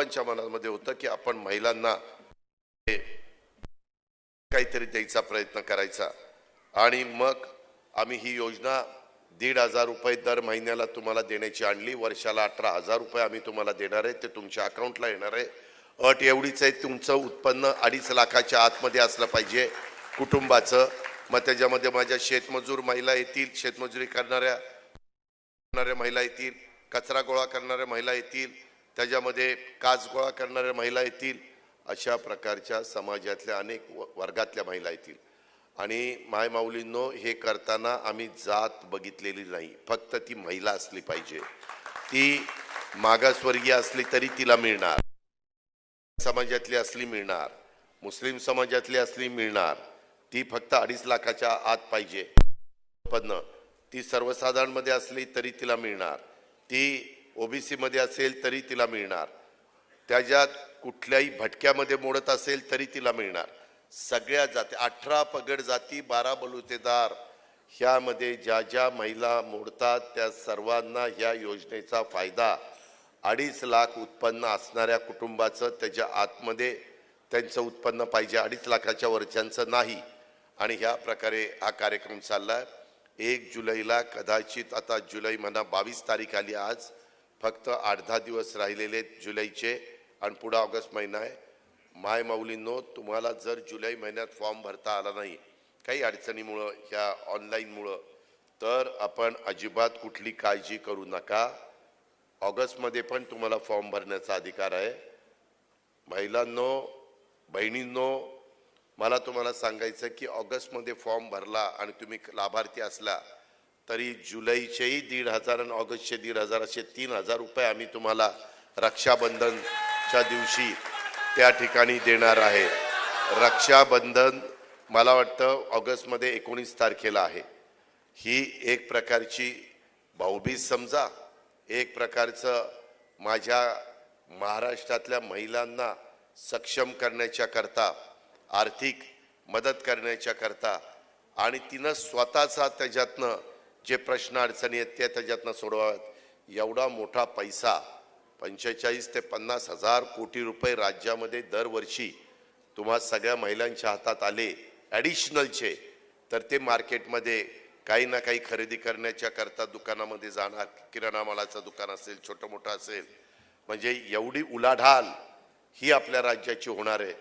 सर्वांच्या मनामध्ये होतं की आपण महिलांना काहीतरी द्यायचा प्रयत्न करायचा. आणि मग आम्ही ही योजना दीड हजार रुपये दर महिन्याला तुम्हाला देण्याची आणली. वर्षाला अठरा हजार रुपये आम्ही तुम्हाला देणार आहे. ते तुमच्या अकाउंटला येणार आहे. अट एवढीच आहे. तुमचं उत्पन्न अडीच लाखाच्या आतमध्ये असलं पाहिजे कुटुंबाचं. मग त्याच्यामध्ये माझ्या शेतमजूर महिला येतील. शेतमजुरी करणाऱ्या करणाऱ्या महिला येतील. कचरा गोळा करणाऱ्या महिला येतील. त्याच्यामध्ये काच गोळा करणाऱ्या महिला येतील अशा प्रकारच्या समाजातल्या अनेक व- वर्गातल्या महिला येतील. आणि मायमाऊलींनो हे करताना आम्ही जात बघितलेली नाही. फक्त ती महिला असली पाहिजे. ती मागासवर्गीय असली तरी तिला मिळणार. समाजातली असली मिळणार. मुस्लिम समाजातली असली मिळणार. ती फक्त अडीच लाखाच्या आत पाहिजे. उत्पन्न ती सर्वसाधारणमध्ये असली तरी तिला मिळणार. ती ओबीसीमध्ये असेल तरी तिला मिळणार. त्याच्यात कुठल्याही भटक्यामध्ये मोडत असेल तरी तिला मिळणार. सगळ्या जाती अठरा पगड जाती बारा बलुतेदार ह्यामध्ये ज्या ज्या महिला मोडतात त्या सर्वांना ह्या योजनेचा फायदा. अडीच लाख उत्पन्न असणाऱ्या कुटुंबाचं त्याच्या आतमध्ये त्यांचं उत्पन्न पाहिजे. अडीच लाखाच्या वरच्यांचं नाही. आणि ह्या प्रकारे हा कार्यक्रम चाललाय. एक जुलैला कदाचित आता जुलै म्हणा बावीस तारीख आली आज. फक्त आठ दहा दिवस राहिलेले आहेत जुलैचे आणि पुढं ऑगस्ट महिना आहे. माय माऊलींनो तुम्हाला जर जुलै महिन्यात फॉर्म भरता आला नाही काही अडचणीमुळं ह्या ऑनलाईनमुळं तर आपण अजिबात कुठली काळजी करू नका. ऑगस्टमध्ये पण तुम्हाला फॉर्म भरण्याचा अधिकार आहे. महिलांनो बहिणींनो मला तुम्हाला सांगायचं की ऑगस्टमध्ये फॉर्म भरला आणि तुम्ही लाभार्थी असला तरी जुलैचेही दीड हजार आणि ऑगस्टचे दीड हजार असे तीन हजार रुपये आम्ही तुम्हाला रक्षाबंधनच्या दिवशी त्या ठिकाणी देणार आहे. रक्षाबंधन मला वाटतं ऑगस्टमध्ये एकोणीस तारखेला आहे. ही एक प्रकारची भाऊबीज समजा एक प्रकारचं माझ्या महाराष्ट्रातल्या महिलांना सक्षम करण्याच्या करता आर्थिक मदत करण्याच्या करता आणि तिनं स्वतःचा त्याच्यातनं जे प्रश्न अडचणी आहेत ते त्याच्यातनं सोडवावेत एवढा मोठा पैसा पंचेचाळीस ते पन्नास हजार कोटी रुपये राज्यामध्ये दरवर्षी तुम्हा सगळ्या महिलांच्या हातात आले ॲडिशनलचे तर ते मार्केटमध्ये काही ना काही खरेदी करण्याच्या करता दुकानामध्ये जाणार किराणा मालाचं दुकान असेल छोटं मोठं असेल. म्हणजे एवढी उलाढाल ही आपल्या राज्याची होणार आहे.